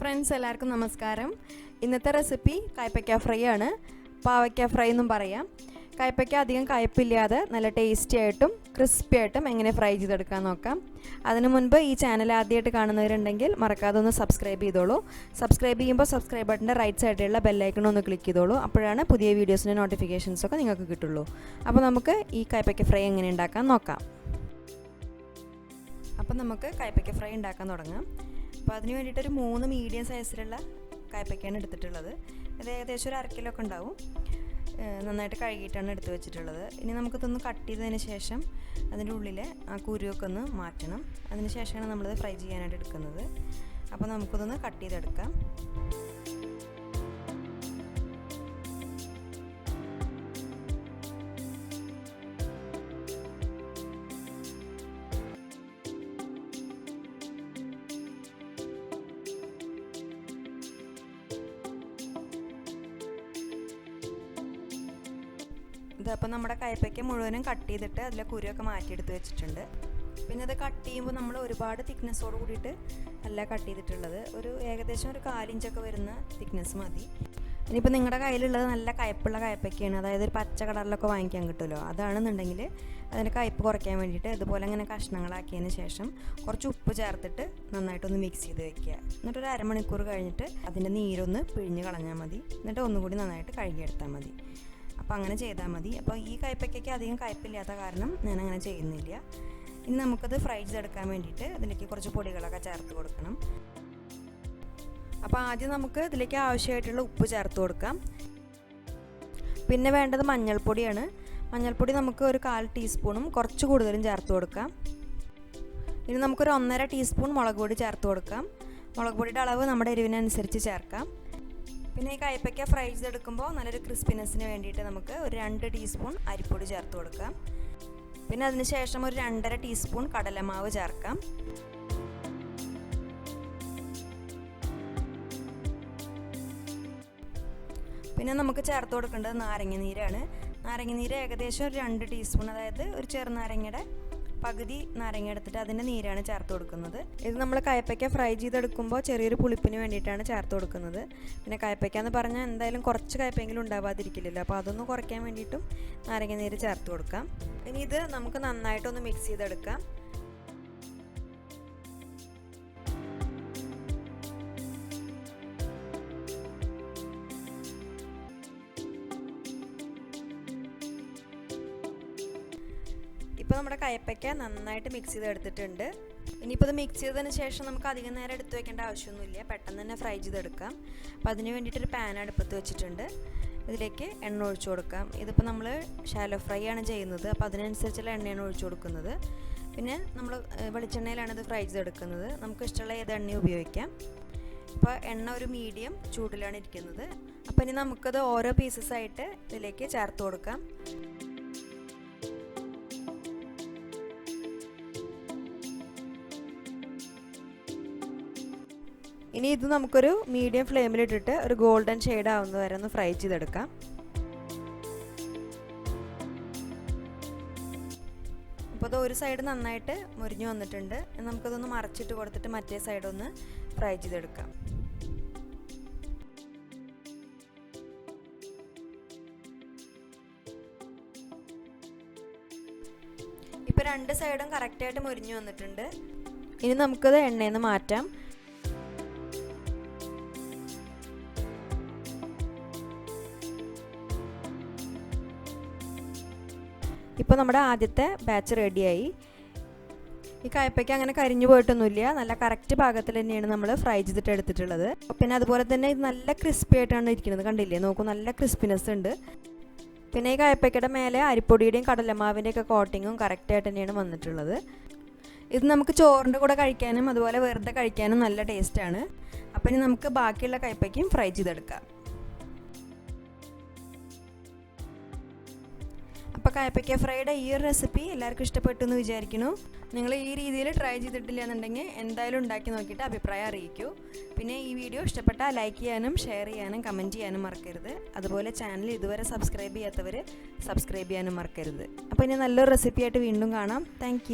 Friends എല്ലാവർക്കും നമസ്കാരം. ഇന്നത്തെ റെസിപ്പി കായ്പയ്ക്ക ഫ്രൈ ആണ്. പാവയ്ക്ക ഫ്രൈ എന്നും പറയാം. കായ്പയ്ക്ക അധികം കയ്പ്പില്ലാതെ നല്ല ടേസ്റ്റി ആയിട്ടും ക്രിസ്പി ആയിട്ടും എങ്ങനെ ഫ്രൈ ചെയ്തെടുക്കാൻ നോക്കാം. അതിനു മുൻപ് ഈ ചാനൽ ആദ്യമായിട്ട് കാണുന്നവരുണ്ടെങ്കിൽ മറക്കാതെ ഒന്ന് സബ്സ്ക്രൈബ് ചെയ്തോളൂ. സബ്സ്ക്രൈബ് ചെയ്യുമ്പോൾ സബ്സ്ക്രൈബ് ബട്ടന്റെ റൈറ്റ് സൈഡിലുള്ള ബെല്ലൈക്കൺ ഒന്ന് ക്ലിക്ക് ചെയ്തോളൂ. അപ്പോഴാണ് പുതിയ വീഡിയോസിന്റെ നോട്ടിഫിക്കേഷൻസ് ഒക്കെ നിങ്ങൾക്ക് കിട്ടുള്ളൂ. അപ്പോൾ നമുക്ക് ഈ കായ്പയ്ക്ക ഫ്രൈ എങ്ങനെ ഉണ്ടാക്കാൻ നോക്കാം. അപ്പം നമുക്ക് കായ്പയ്ക്ക ഫ്രൈ ഉണ്ടാക്കാൻ തുടങ്ങാം. അപ്പോൾ അതിന് വേണ്ടിയിട്ട് ഒരു മൂന്ന് മീഡിയം സൈസിലുള്ള കായപ്പയ്ക്കാണ് എടുത്തിട്ടുള്ളത്. ഇത് ഏകദേശം ഒരു അരക്കിലൊക്കെ ഉണ്ടാവും. നന്നായിട്ട് കഴുകിയിട്ടാണ് എടുത്തു വെച്ചിട്ടുള്ളത്. ഇനി നമുക്കിതൊന്ന് കട്ട് ചെയ്തതിന് ശേഷം അതിന്റെ ഉള്ളിലെ ആ കുരുവൊക്കെ ഒന്ന് മാറ്റണം. അതിന് ശേഷമാണ് നമ്മളിത് ഫ്രൈ ചെയ്യാനായിട്ട് എടുക്കുന്നത്. അപ്പോൾ നമുക്കിതൊന്ന് കട്ട് ചെയ്തെടുക്കാം. ഇതപ്പോൾ നമ്മുടെ കയ്പ്പയ്ക്ക് മുഴുവനും കട്ട് ചെയ്തിട്ട് അതിലെ കുരുവൊക്കെ മാറ്റിയെടുത്ത് വെച്ചിട്ടുണ്ട്. പിന്നെ ഇത് കട്ട് ചെയ്യുമ്പോൾ നമ്മൾ ഒരുപാട് തിക്നെസ്സോട് കൂടിയിട്ട് അല്ല കട്ട് ചെയ്തിട്ടുള്ളത്. ഒരു ഏകദേശം ഒരു കാലിഞ്ചൊക്കെ വരുന്ന തിക്നെസ് മതി. ഇനിയിപ്പോൾ നിങ്ങളുടെ കയ്യിലുള്ളത് നല്ല കയ്പ്പുള്ള കയ്പ്പയ്ക്കാണ്. അതായത് ഒരു പച്ച കളറിലൊക്കെ വാങ്ങിക്കാൻ കിട്ടുമല്ലോ. അതാണെന്നുണ്ടെങ്കിൽ അതിന്റെ കയ്പ്പ് കുറയ്ക്കാൻ വേണ്ടിയിട്ട് ഇതുപോലെ അങ്ങനെ കഷ്ണങ്ങളാക്കിയതിന് ശേഷം കുറച്ച് ഉപ്പ് ചേർത്തിട്ട് നന്നായിട്ടൊന്ന് മിക്സ് ചെയ്ത് വെക്കുക. എന്നിട്ട് ഒരു അരമണിക്കൂർ കഴിഞ്ഞിട്ട് അതിന്റെ നീരൊന്ന് പിഴിഞ്ഞ് കളഞ്ഞാൽ മതി. എന്നിട്ട് ഒന്നുകൂടി നന്നായിട്ട് കഴുകിയെടുത്താൽ മതി. അപ്പോൾ അങ്ങനെ ചെയ്താൽ മതി. അപ്പോൾ ഈ കയ്പ്പയ്ക്കൊക്കെ അധികം കയ്പ്പില്ലാത്ത കാരണം ഞാൻ അങ്ങനെ ചെയ്യുന്നില്ല. ഇനി നമുക്കത് ഫ്രൈ ചെയ്തെടുക്കാൻ വേണ്ടിയിട്ട് അതിലേക്ക് കുറച്ച് പൊടികളൊക്കെ ചേർത്ത് കൊടുക്കണം. അപ്പോൾ ആദ്യം നമുക്ക് ഇതിലേക്ക് ആവശ്യമായിട്ടുള്ള ഉപ്പ് ചേർത്ത് കൊടുക്കാം. പിന്നെ വേണ്ടത് മഞ്ഞൾപ്പൊടിയാണ്. മഞ്ഞൾപ്പൊടി നമുക്ക് ഒരു കാൽ ടീസ്പൂണും കുറച്ച് കൂടുതലും ചേർത്ത് കൊടുക്കാം. ഇനി നമുക്കൊരു ഒന്നര ടീസ്പൂൺ മുളക് പൊടി ചേർത്ത് കൊടുക്കാം. മുളക് പൊടിയുടെ അളവ് നമ്മുടെ എരിവിനനുസരിച്ച് ചേർക്കാം. പിന്നെ ഈ കയ്പ്പയ്ക്ക ഫ്രൈ ചെയ്തെടുക്കുമ്പോൾ നല്ലൊരു ക്രിസ്പിനെസ്സിന് വേണ്ടിയിട്ട് നമുക്ക് ഒരു രണ്ട് ടീസ്പൂൺ അരിപ്പൊടി ചേർത്ത് കൊടുക്കാം. പിന്നെ അതിന് ശേഷം ഒരു രണ്ടര ടീസ്പൂൺ കടലമാവ് ചേർക്കാം. പിന്നെ നമുക്ക് ചേർത്ത് കൊടുക്കേണ്ടത് നാരങ്ങ നീരാണ് നാരങ്ങ നീര് ഏകദേശം ഒരു രണ്ട് ടീസ്പൂൺ അതായത് ഒരു ചെറുനാരങ്ങയുടെ പകുതി നാരങ്ങ എടുത്തിട്ട് അതിന്റെ നീരാണ് ചേർത്ത് കൊടുക്കുന്നത്. ഇത് നമ്മൾ കയപ്പയ്ക്ക ഫ്രൈ ചെയ്തെടുക്കുമ്പോൾ ചെറിയൊരു പുളിപ്പിന് വേണ്ടിയിട്ടാണ് ചേർത്ത് കൊടുക്കുന്നത്. പിന്നെ കയപ്പയ്ക്ക എന്ന് പറഞ്ഞാൽ എന്തായാലും കുറച്ച് കയപ്പെങ്കിലും ഉണ്ടാവാതിരിക്കില്ലല്ലോ. അപ്പോൾ അതൊന്ന് കുറയ്ക്കാൻ വേണ്ടിയിട്ടും നാരങ്ങ നീര് ചേർത്ത് കൊടുക്കാം. ഇനി ഇത് നമുക്ക് നന്നായിട്ടൊന്ന് മിക്സ് ചെയ്തെടുക്കാം. ഇപ്പോൾ നമ്മുടെ കയ്പ്പയ്ക്ക നന്നായിട്ട് മിക്സ് ചെയ്തെടുത്തിട്ടുണ്ട്. ഇനിയിപ്പോൾ ഇത് മിക്സ് ചെയ്തതിന് ശേഷം നമുക്ക് അധികം നേരം എടുത്ത് വെക്കേണ്ട ആവശ്യമൊന്നുമില്ല. പെട്ടെന്ന് തന്നെ ഫ്രൈ ചെയ്തെടുക്കാം. അപ്പോൾ അതിന് വേണ്ടിയിട്ടൊരു പാൻ അടുപ്പത്ത് വെച്ചിട്ടുണ്ട്. ഇതിലേക്ക് എണ്ണ ഒഴിച്ചു കൊടുക്കാം. ഇതിപ്പോൾ നമ്മൾ ഷാലോ ഫ്രൈ ആണ് ചെയ്യുന്നത്. അപ്പോൾ അതിനനുസരിച്ചുള്ള എണ്ണയാണ് ഒഴിച്ചു കൊടുക്കുന്നത്. പിന്നെ നമ്മൾ വെളിച്ചെണ്ണയിലാണ് ഇത് ഫ്രൈ ചെയ്തെടുക്കുന്നത്. നമുക്ക് ഇഷ്ടമുള്ള ഏത് എണ്ണയും ഉപയോഗിക്കാം. ഇപ്പോൾ എണ്ണ ഒരു മീഡിയം ചൂടിലാണ് ഇരിക്കുന്നത്. അപ്പോൾ ഇനി നമുക്കത് ഓരോ പീസസ് ആയിട്ട് ഇതിലേക്ക് ചേർത്ത് കൊടുക്കാം. ഇനി ഇത് നമുക്കൊരു മീഡിയം ഫ്ലെയിമിലിട്ടിട്ട് ഒരു ഗോൾഡൻ ഷെയ്ഡ് ആവുന്ന വരെ ഒന്ന് ഫ്രൈ ചെയ്തെടുക്കാം. അപ്പോൾ അത് ഒരു സൈഡ് നന്നായിട്ട് മുരിഞ്ഞു വന്നിട്ടുണ്ട്. നമുക്കതൊന്ന് മറച്ചിട്ട് കൊടുത്തിട്ട് മറ്റേ സൈഡ് ഒന്ന് ഫ്രൈ ചെയ്തെടുക്കാം. ഇപ്പോൾ രണ്ട് സൈഡും കറക്റ്റായിട്ട് മുരിഞ്ഞു വന്നിട്ടുണ്ട്. ഇനി നമുക്കത് എണ്ണയിൽ നിന്ന് മാറ്റാം. ഇപ്പോൾ നമ്മുടെ ആദ്യത്തെ ബാച്ച് റെഡിയായി ഈ കയപ്പയ്ക്ക് അങ്ങനെ കരിഞ്ഞു പോയിട്ടൊന്നുമില്ല. നല്ല കറക്റ്റ് ഭാഗത്തിൽ തന്നെയാണ് നമ്മൾ ഫ്രൈ ചെയ്തിട്ട് എടുത്തിട്ടുള്ളത്. പിന്നെ അതുപോലെ തന്നെ ഇത് നല്ല ക്രിസ്പി ആയിട്ടാണ് ഇരിക്കുന്നത്. കണ്ടില്ലേ? നോക്കൂ നല്ല ക്രിസ്പിനെസ് ഉണ്ട്. പിന്നെ ഈ കയപ്പയ്ക്കയുടെ മേലെ അരിപ്പൊടിയുടെയും കടലമാവിന്റെ ഒക്കെ കോട്ടിങ്ങും കറക്റ്റായിട്ട് തന്നെയാണ് വന്നിട്ടുള്ളത്. ഇത് നമുക്ക് ചോറിന്റെ കൂടെ കഴിക്കാനും അതുപോലെ വെറുതെ കഴിക്കാനും നല്ല ടേസ്റ്റാണ് അപ്പം ഇനി നമുക്ക് ബാക്കിയുള്ള കയ്പ്പയ്ക്കും ഫ്രൈ ചെയ്തെടുക്കാം. അപ്പോൾ കായപ്പയ്ക്ക ഫ്രൈയുടെ ഈ ഒരു റെസിപ്പി എല്ലാവർക്കും ഇഷ്ടപ്പെട്ടു എന്ന് വിചാരിക്കുന്നു. നിങ്ങൾ ഈ രീതിയിൽ ട്രൈ ചെയ്തിട്ടില്ല എന്നുണ്ടെങ്കിൽ എന്തായാലും ഉണ്ടാക്കി നോക്കിയിട്ട് അഭിപ്രായം അറിയിക്കൂ. പിന്നെ ഈ വീഡിയോ ഇഷ്ടപ്പെട്ടാൽ ലൈക്ക് ചെയ്യാനും ഷെയർ ചെയ്യാനും കമന്റ് ചെയ്യാനും മറക്കരുത്. അതുപോലെ ചാനൽ ഇതുവരെ സബ്സ്ക്രൈബ് ചെയ്യാത്തവർ സബ്സ്ക്രൈബ് ചെയ്യാനും മറക്കരുത്. അപ്പോൾ ഇനി നല്ലൊരു റെസിപ്പി ആയിട്ട് വീണ്ടും കാണാം. താങ്ക്